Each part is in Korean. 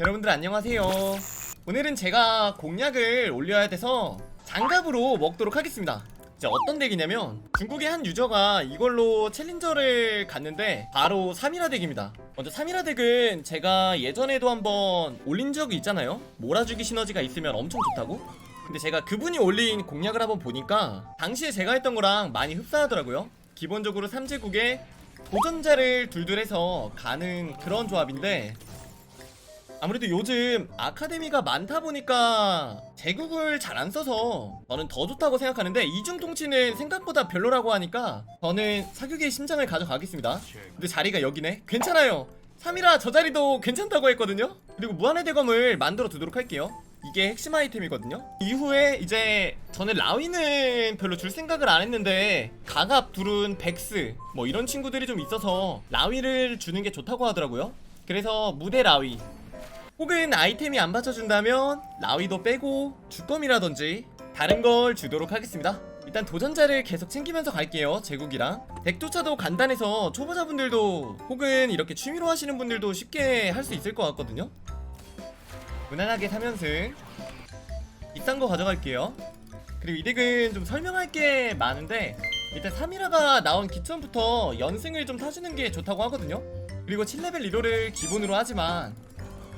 여러분들 안녕하세요. 오늘은 제가 공략을 올려야 돼서 장갑으로 먹도록 하겠습니다. 이제 어떤 덱이냐면 중국의 한 유저가 이걸로 챌린저를 갔는데 바로 3이라 덱입니다. 먼저 3이라 덱은 제가 예전에도 한번 올린 적이 있잖아요. 몰아주기 시너지가 있으면 엄청 좋다고. 근데 제가 그분이 올린 공략을 한번 보니까 당시에 제가 했던 거랑 많이 흡사하더라고요. 기본적으로 3제국에 도전자를 둘둘해서 가는 그런 조합인데 아무래도 요즘 아카데미가 많다 보니까 제국을 잘 안 써서 저는 더 좋다고 생각하는데 이중 통치는 생각보다 별로라고 하니까 저는 사격의 심장을 가져가겠습니다. 근데 자리가 여기네. 괜찮아요. 3이라 저 자리도 괜찮다고 했거든요. 그리고 무한의 대검을 만들어 두도록 할게요. 이게 핵심 아이템이거든요. 이후에 이제 저는 라위는 별로 줄 생각을 안 했는데 가갑, 둘은 백스 뭐 이런 친구들이 좀 있어서 라위를 주는 게 좋다고 하더라고요. 그래서 무대 라위 혹은 아이템이 안 받쳐준다면 라위도 빼고 주검이라든지 다른 걸 주도록 하겠습니다. 일단 도전자를 계속 챙기면서 갈게요. 제국이랑 덱조차도 간단해서 초보자분들도 혹은 이렇게 취미로 하시는 분들도 쉽게 할 수 있을 것 같거든요. 무난하게 3연승 비싼 거 가져갈게요. 그리고 이 덱은 좀 설명할 게 많은데 일단 3이라가 나온 기점부터 연승을 좀 타주는 게 좋다고 하거든요. 그리고 7레벨 리로를 기본으로 하지만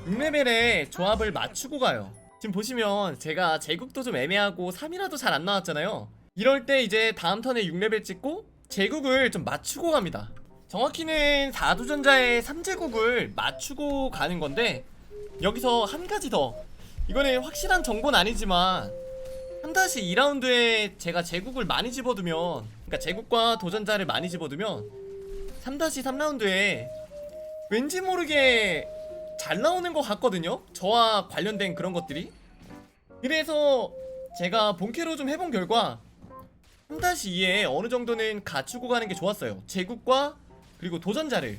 6레벨에 조합을 맞추고 가요. 지금 보시면 제가 제국도 좀 애매하고 3이라도 잘 안 나왔잖아요. 이럴 때 이제 다음 턴에 6레벨 찍고 제국을 좀 맞추고 갑니다. 정확히는 4도전자의 3제국을 맞추고 가는 건데 여기서 한 가지 더 이거는 확실한 정보는 아니지만 3-2라운드에 제가 제국을 많이 집어두면 그러니까 제국과 도전자를 많이 집어두면 3-3라운드에 왠지 모르게 잘 나오는 것 같거든요? 저와 관련된 그런 것들이? 그래서 제가 본캐로 좀 해본 결과 3-2에 어느 정도는 갖추고 가는 게 좋았어요. 제국과 그리고 도전자를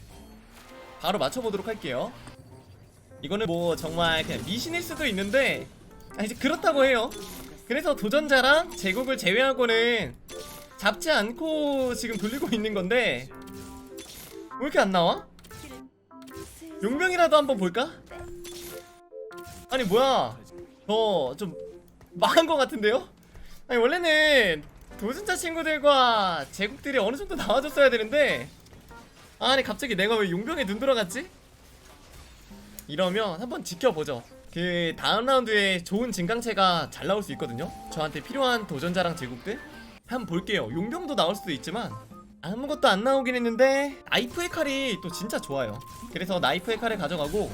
바로 맞춰보도록 할게요. 이거는 뭐 정말 그냥 미신일 수도 있는데 아 이제 그렇다고 해요. 그래서 도전자랑 제국을 제외하고는 잡지 않고 지금 돌리고 있는 건데 왜 이렇게 안 나와? 용병이라도 한번 볼까? 아니 뭐야 저 좀 망한 것 같은데요? 아니 원래는 도전자 친구들과 제국들이 어느 정도 나와줬어야 되는데 아니 갑자기 내가 왜 용병에 눈 돌아갔지? 이러면 한번 지켜보죠. 그 다음 라운드에 좋은 진강체가 잘 나올 수 있거든요. 저한테 필요한 도전자랑 제국들 한번 볼게요. 용병도 나올 수도 있지만 아무것도 안 나오긴 했는데 나이프의 칼이 또 진짜 좋아요. 그래서 나이프의 칼을 가져가고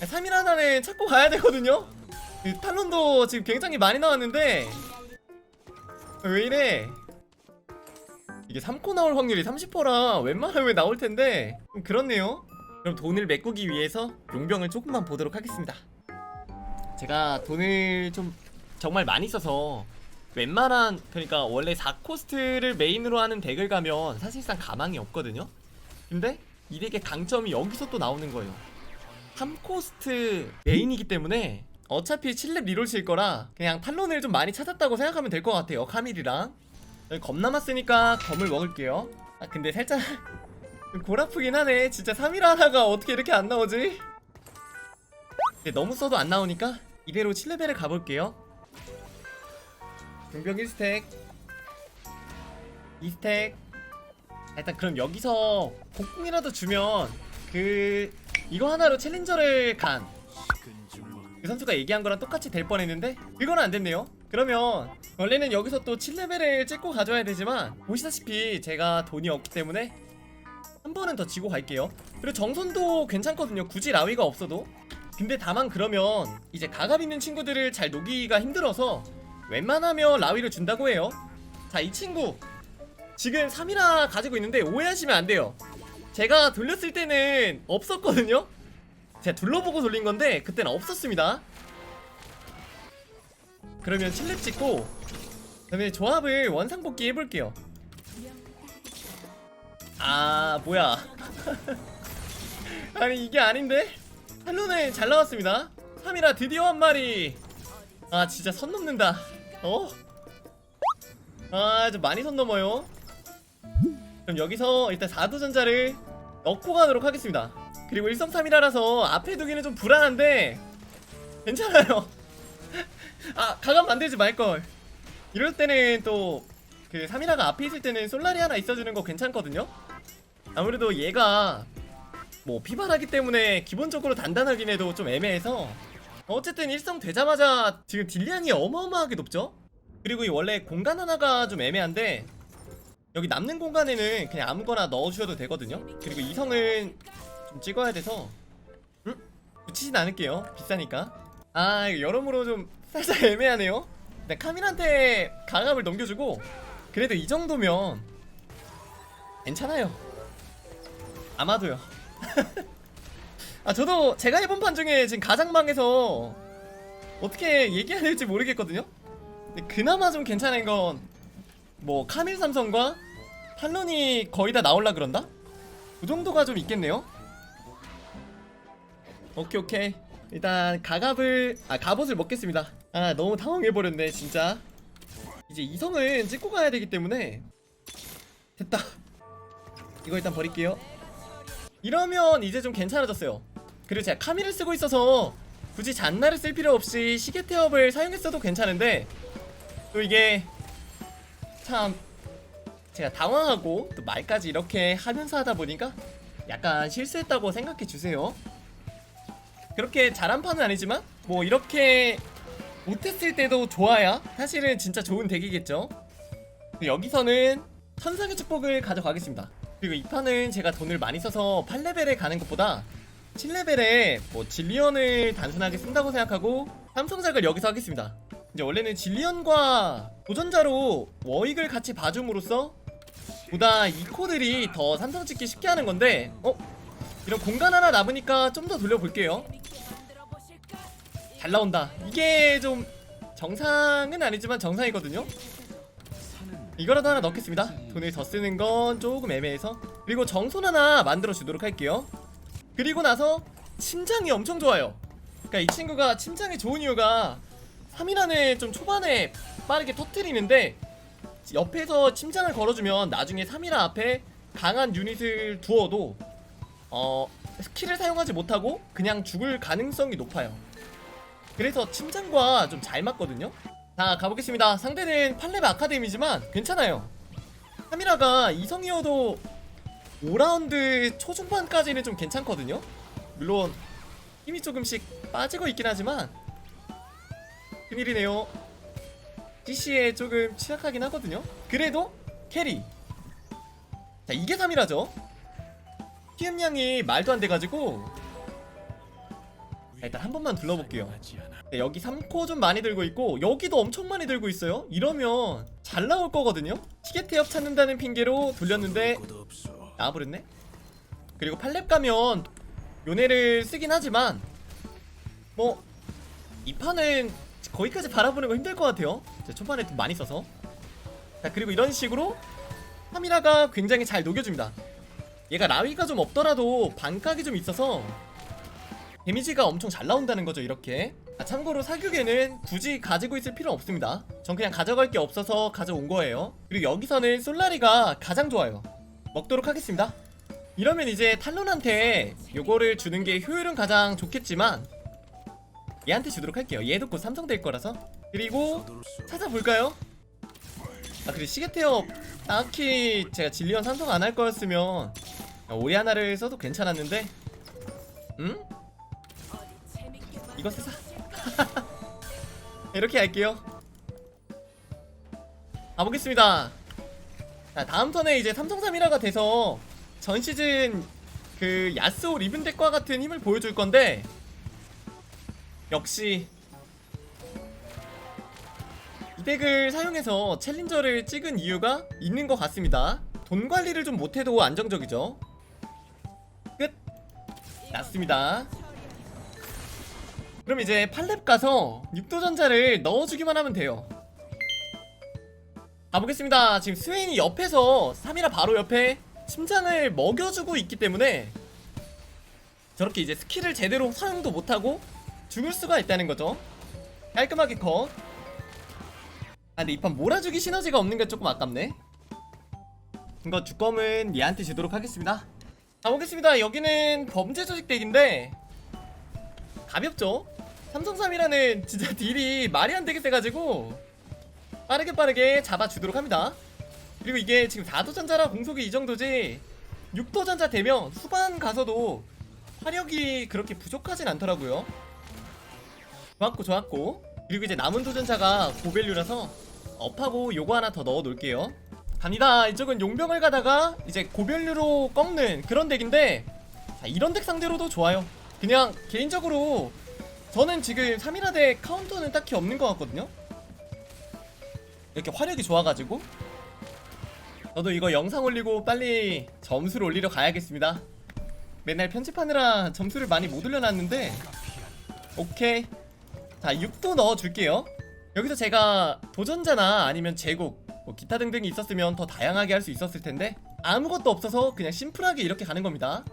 3일 하나는 찾고 가야 되거든요. 그 탈론도 지금 굉장히 많이 나왔는데 왜 이래? 이게 3코 나올 확률이 30%라 웬만하면 나올 텐데 좀 그렇네요. 그럼 돈을 메꾸기 위해서 용병을 조금만 보도록 하겠습니다. 제가 돈을 좀 정말 많이 써서 웬만한 그러니까 원래 4코스트를 메인으로 하는 덱을 가면 사실상 가망이 없거든요. 근데 이 덱의 강점이 여기서 또 나오는 거예요. 3코스트 메인이기 때문에 어차피 7렙 리롤 칠 거라 그냥 탈론을 좀 많이 찾았다고 생각하면 될 것 같아요. 카밀이랑 여기 검 남았으니까 검을 먹을게요. 아 근데 살짝 골 아프긴 하네. 진짜 3일 하나가 어떻게 이렇게 안 나오지? 너무 써도 안 나오니까 이대로 7레벨을 가볼게요. 용병 1스택 2스택 일단 그럼 여기서 복궁이라도 주면 그 이거 하나로 챌린저를 간 그 선수가 얘기한 거랑 똑같이 될 뻔했는데 이거는 안 됐네요. 그러면 원래는 여기서 또 7레벨을 찍고 가져야 되지만 보시다시피 제가 돈이 없기 때문에 한 번은 더 지고 갈게요. 그리고 정선도 괜찮거든요. 굳이 라위가 없어도. 근데 다만 그러면 이제 가갑 있는 친구들을 잘 녹이기가 힘들어서 웬만하면 라위를 준다고 해요. 자, 이 친구 지금 3이라 가지고 있는데 오해하시면 안 돼요. 제가 돌렸을 때는 없었거든요. 제가 둘러보고 돌린 건데 그때는 없었습니다. 그러면 7렙 찍고 그다음에 조합을 원상복귀 해볼게요. 아 뭐야 아니 이게 아닌데 한눈에 잘 나왔습니다 3이라 드디어 한 마리 아 진짜 선 넘는다 어? 아 좀 많이 선 넘어요. 그럼 여기서 일단 4도전자를 넣고 가도록 하겠습니다. 그리고 1성삼이라서 앞에 두기는 좀 불안한데 괜찮아요. 아 가감 만들지 말걸. 이럴 때는 또 그 3이라가 앞에 있을 때는 솔라리 하나 있어주는 거 괜찮거든요? 아무래도 얘가 뭐 피발하기 때문에 기본적으로 단단하긴 해도 좀 애매해서 어쨌든 1성 되자마자 지금 딜량이 어마어마하게 높죠? 그리고 이 원래 공간 하나가 좀 애매한데 여기 남는 공간에는 그냥 아무거나 넣어주셔도 되거든요? 그리고 이성은 좀 찍어야 돼서 음? 붙이진 않을게요. 비싸니까. 아 이거 여러모로 좀 살짝 애매하네요. 일단 카민한테 강압을 넘겨주고 그래도 이 정도면 괜찮아요. 아마도요 아 저도 제가 해본 판 중에 지금 가장 망해서 어떻게 얘기해야 될지 모르겠거든요. 근데 그나마 좀 괜찮은 건 뭐 카밀 삼성과 탈론이 거의 다 나올라 그런다? 그 정도가 좀 있겠네요. 오케이 오케이. 일단 가갑을 아 갑옷을 먹겠습니다. 아 너무 당황해버렸네 진짜. 이제 이성은 찍고 가야 되기 때문에 됐다. 이거 일단 버릴게요. 이러면 이제 좀 괜찮아졌어요 그리고 제가 카미를 쓰고 있어서 굳이 잔나를 쓸 필요 없이 시계 태엽을 사용했어도 괜찮은데 또 이게 참 제가 당황하고 또 말까지 이렇게 하면서 하다 보니까 약간 실수했다고 생각해 주세요. 그렇게 잘한 판은 아니지만 뭐 이렇게 못했을 때도 좋아야 사실은 진짜 좋은 덱이겠죠. 여기서는 천상의 축복을 가져가겠습니다. 그리고 이 판은 제가 돈을 많이 써서 8레벨에 가는 것보다 7레벨에 뭐 진리언을 단순하게 쓴다고 생각하고 삼성작을 여기서 하겠습니다. 이제 원래는 진리언과 도전자로 워익을 같이 봐줌으로써 보다 이 코들이 더 삼성 찍기 쉽게 하는 건데 어? 이런 공간 하나 남으니까 좀 더 돌려볼게요. 잘 나온다. 이게 좀 정상은 아니지만 정상이거든요. 이거라도 하나 넣겠습니다. 돈을 더 쓰는 건 조금 애매해서. 그리고 정손 하나 만들어 주도록 할게요 그리고 나서 침장이 엄청 좋아요. 그러니까 이 친구가 침장이 좋은 이유가 3이라는 좀 초반에 빠르게 터트리는데 옆에서 침장을 걸어주면 나중에 3이라 앞에 강한 유닛을 두어도 어 스킬을 사용하지 못하고 그냥 죽을 가능성이 높아요. 그래서 침장과 좀 잘 맞거든요. 자 가보겠습니다. 상대는 팔렙 아카데미지만 괜찮아요. 3이라가 이성이어도 5라운드 초중반까지는 좀 괜찮거든요. 물론 힘이 조금씩 빠지고 있긴 하지만 큰일이네요. CC에 조금 취약하긴 하거든요. 그래도 캐리. 자 이게 3이라죠. 피음량이 말도 안 돼가지고 자, 일단 한 번만 둘러볼게요. 네, 여기 3코 좀 많이 들고 있고 여기도 엄청 많이 들고 있어요. 이러면 잘 나올 거거든요. 시계 태엽 찾는다는 핑계로 돌렸는데 나와버렸네? 그리고 팔렙 가면 요네를 쓰긴 하지만 뭐 이 판은 거기까지 바라보는 거 힘들 것 같아요. 제가 초반에 좀 많이 써서. 자 그리고 이런 식으로 카미라가 굉장히 잘 녹여줍니다. 얘가 라위가 좀 없더라도 반각이 좀 있어서 데미지가 엄청 잘 나온다는 거죠 이렇게. 아, 참고로 사격에는 굳이 가지고 있을 필요 없습니다. 전 그냥 가져갈 게 없어서 가져온 거예요. 그리고 여기서는 솔라리가 가장 좋아요 먹도록 하겠습니다. 이러면 이제 탈론한테 요거를 주는 게 효율은 가장 좋겠지만 얘한테 주도록 할게요. 얘도 곧 삼성 될 거라서. 그리고 찾아볼까요? 아 그리고 시계태엽 딱히 제가 진리언 삼성 안 할 거였으면 오리 하나를 써도 괜찮았는데. 음? 이거 쓰자. 이렇게 할게요. 가보겠습니다 자 다음 턴에 이제 삼성 3이라가 돼서 전 시즌 그 야스오 리븐 덱과 같은 힘을 보여줄 건데 역시 이 덱을 사용해서 챌린저를 찍은 이유가 있는 것 같습니다. 돈 관리를 좀 못해도 안정적이죠. 끝. 났습니다. 그럼 이제 팔렙 가서 육도전자를 넣어주기만 하면 돼요 가보겠습니다. 지금 스웨인이 옆에서 3이라 바로 옆에 심장을 먹여주고 있기 때문에 저렇게 이제 스킬을 제대로 사용도 못하고 죽을 수가 있다는 거죠. 깔끔하게 컷. 아 근데 이 판 몰아주기 시너지가 없는 게 조금 아깝네. 이거 주검은 얘한테 주도록 하겠습니다. 가보겠습니다. 여기는 범죄 조직 덱인데 가볍죠? 삼성 3이라는 진짜 딜이 말이 안 되게 세가지고 빠르게 빠르게 잡아주도록 합니다. 그리고 이게 지금 4도전자라 공속이 이 정도지 6도전자 되면 후반 가서도 화력이 그렇게 부족하진 않더라고요. 좋았고 좋았고. 그리고 이제 남은 도전자가 고밸류라서 업하고 요거 하나 더 넣어 놓을게요. 갑니다. 이쪽은 용병을 가다가 이제 고밸류로 꺾는 그런 덱인데 자, 이런 덱 상대로도 좋아요. 그냥 개인적으로 저는 지금 3일화 덱 카운터는 딱히 없는 것 같거든요 이렇게 화력이 좋아가지고 저도 이거 영상 올리고 빨리 점수를 올리러 가야겠습니다. 맨날 편집하느라 점수를 많이 못 올려놨는데 오케이. 자 6도 넣어줄게요. 여기서 제가 도전자나 아니면 제국 뭐 기타 등등이 있었으면 더 다양하게 할 수 있었을 텐데 아무것도 없어서 그냥 심플하게 이렇게 가는 겁니다.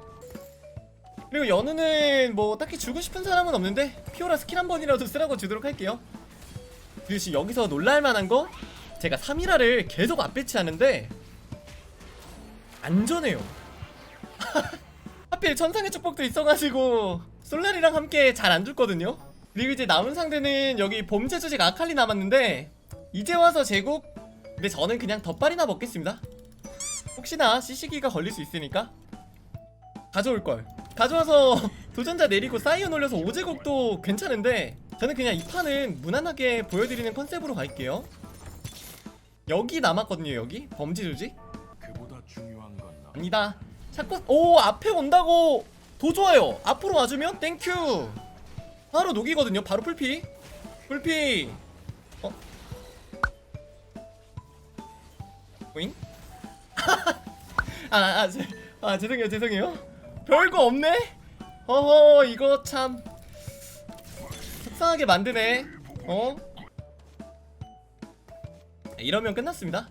그리고 연우는 뭐 딱히 주고 싶은 사람은 없는데 피오라 스킬 한 번이라도 쓰라고 주도록 할게요 그리고 여기서 놀랄만한 거? 제가 3일화를 계속 앞배치하는데 안전해요. 하필 천상의 축복도 있어가지고 솔라리랑 함께 잘 안 죽거든요. 그리고 이제 남은 상대는 여기 범죄 조직 아칼리 남았는데 이제 와서 제국 근데 저는 그냥 덧발이나 먹겠습니다. 혹시나 CC기가 걸릴 수 있으니까 가져올걸. 가져와서 도전자 내리고 사이언 올려서 오제국도 괜찮은데 저는 그냥 이 판은 무난하게 보여드리는 컨셉으로 갈게요. 여기 남았거든요 여기? 범죄 조직 그보다 중요한 건 나. 아니다. 자꾸 오 앞에 온다고! 더 좋아요. 앞으로 와주면? 땡큐. 바로 녹이거든요 바로 풀피. 풀피. 어? 보잉? 아, 아, 제, 아 죄송해요 죄송해요. 별거 없네? 어허 이거 참 속상하게 만드네. 어? 이러면 끝났습니다.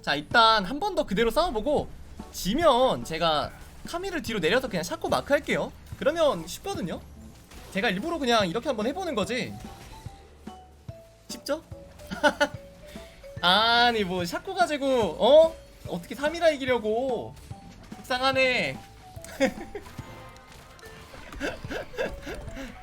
자 일단 한 번 더 그대로 싸워보고 지면 제가 카미를 뒤로 내려서 그냥 샤코 마크 할게요. 그러면 쉽거든요? 제가 일부러 그냥 이렇게 한번 해보는 거지? 쉽죠? 아니 뭐 샤코 가지고 어? 어떻게 3이라 이기려고. 속상하네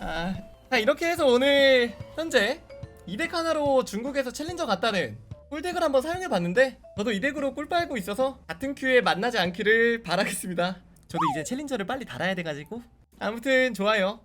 아, 자 이렇게 해서 오늘 현재 2덱 하나로 중국에서 챌린저 갔다는 꿀덱을 한번 사용해봤는데 저도 이 덱으로 꿀 빨고 있어서 같은 큐에 만나지 않기를 바라겠습니다. 저도 이제 챌린저를 빨리 달아야 돼가지고. 아무튼 좋아요